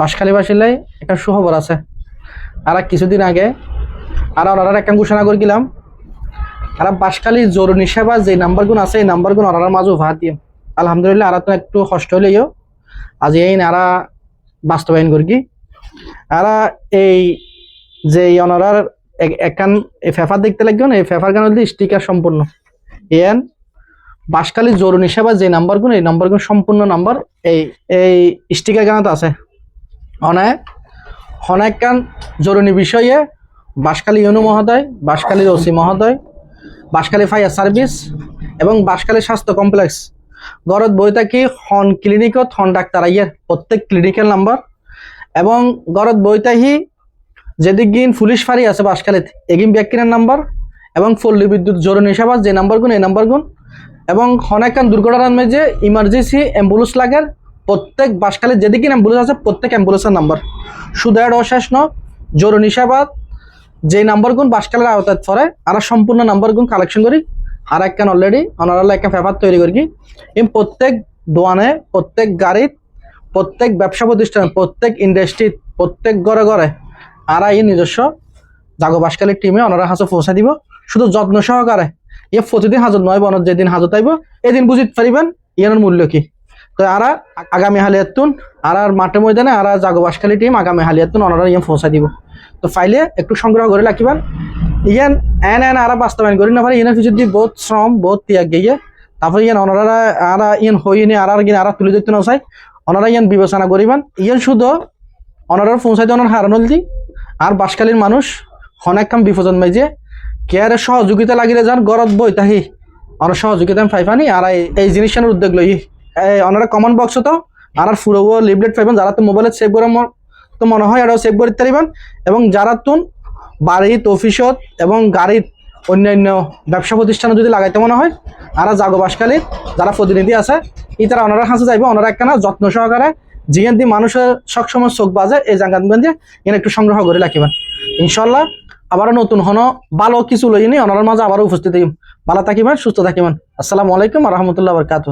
বাঁশখালী বাসিলাই একটা সুখবর আছে। আর কিছুদিন আগে আর ওনারা একটা ঘোষণা করে গেলাম। আর বাঁশখালী জরুরি সেবা যে নাম্বারগুলো আছে, এই নাম্বারগুলো ওনারা মাঝে উপহার দিয়ে। আলহামদুলিল্লাহ, আর তো একটু কষ্ট হলেও আজ এই নারা বাস্তবায়ন করি আর এই যে ওনারার একান এই ফেফার দেখতে লাগবে না, এই ফেফার গান স্টিকার সম্পূর্ণ। এন বাঁশখালী জরুরি সেবা যে নাম্বারগুলো, এই নাম্বারগুলো সম্পূর্ণ নাম্বার, এই এই স্টিকার গানাতে আছে। অনেক কান জরুরি বিষয়ে বাঁশখালী ইউনু মহোদয় বাঁশখালীর ওসি মহোদয় বাঁশখালী ফায়ার সার্ভিস এবং বাঁশখালী স্বাস্থ্য কমপ্লেক্স গরত বই থাকি হন ক্লিনিকত হন ডাক্তার আইয়ের প্রত্যেক ক্লিনিকের নাম্বার এবং গরত বই থাকি যেদিক গিন পুলিশ ফাঁড়ি আছে বাঁশখালীত এগিন ব্যাকিনের নাম্বার এবং পল্লী বিদ্যুৎ জরুরি সেবা যে নাম্বারগুন, এই নাম্বারগুন এবং অনেকখান দুর্ঘটনার মেঝে ইমার্জেন্সি অ্যাম্বুলেন্স লাগের প্রত্যেক বাসখালীর যেদিকে অ্যাম্বুলেন্স আছে, প্রত্যেক অ্যাম্বুলেন্সের নাম্বার শুধু আর অশেষ ন জরুরি সেবা যে নাম্বারগুন বাসখালের আওতায় পরে আর সম্পূর্ণ নাম্বারগুন কালেকশন করি। আর একখান অলরেডি অনারালা একটা পেপার তৈরি করি এই প্রত্যেক দোয়ানে, প্রত্যেক গাড়িত প্রত্যেক ব্যবসা প্রতিষ্ঠান, প্রত্যেক ইন্ডাস্ট্রি প্রত্যেক ঘরে ঘরে আর এই নিজস্ব জাগো বাসকালের টিমে ওনারা হাজত পৌঁছা দিব। শুধু যত্ন সহকারে ইয়ে প্রতিদিন হাজত নয় বনত যেদিন হাজত আইব, এদিন বুঝিতে পারিবেন, ইয়ানোর মূল্য কি? তো আরা আগামী হালিয়াতুন আর আর মাঠে ময়দানে আর জাগো টিম আগামী হালিয়াতুন ওনারা ইয়ে পৌঁছা দিব। তো ফাইলে একটু সংগ্রহ করে রাখিবেন। ইয়ান, এন এন আরা বাস্তবায়ন করি না পারে ইয়ানের পিছু দিয়ে বহুত শ্রম, বহুত ত্যাগ গিয়ে। তারপরে ইয়ান, ওনারা আরা ইয়ান হইনি আর আর গিয়ে আরা তুলে দিতে না চাই ওনারা ইয়ান বিবেচনা করিবেন। ইয়ান শুধু ওনারা পৌঁছাইতে ওনার হারানোল দি, আর বাসকালীর মানুষ অনেক কাম বিপজন মাইজে। কেয়ারের সহযোগিতা লাগিলে যান, গরত বই তাহি। অনার সহযোগিতা আমি পাইফানি আর এই- জিনিসটার উদ্যোগ লই ওনারা কমন বক্স তো? আর আর ফুরো লিফলেট পাইবেন, যারা তো মোবাইলে সেভ করে তো মনে হয় এটাও সেভ করতে পারিবেন। এবং যারা তুন বাড়িত অফিসত এবং গাড়িত অন্যান্য ব্যবসা প্রতিষ্ঠানে যদি লাগাইতে মনে হয় আর জাগো বাসকালীর যারা প্রতিনিধি আছে ই তারা ওনারা হাসে যাইবে ওনারা একখানা যত্ন সহকারে জিয়ান দিয়ে মানুষের সবসময় চোখ বাজে, এই দিয়ে এনে একটু সংগ্রহ করে রাখিবেন। ইনশাল্লাহ আবারও নতুন হন, ভালো কিছু লই নি ওনার মাঝে আবারও উপস্থিত ভালো থাকিবেন, সুস্থ থাকিবেন। আসসালামু আলাইকুম রহমতুল্লাহ বরকাত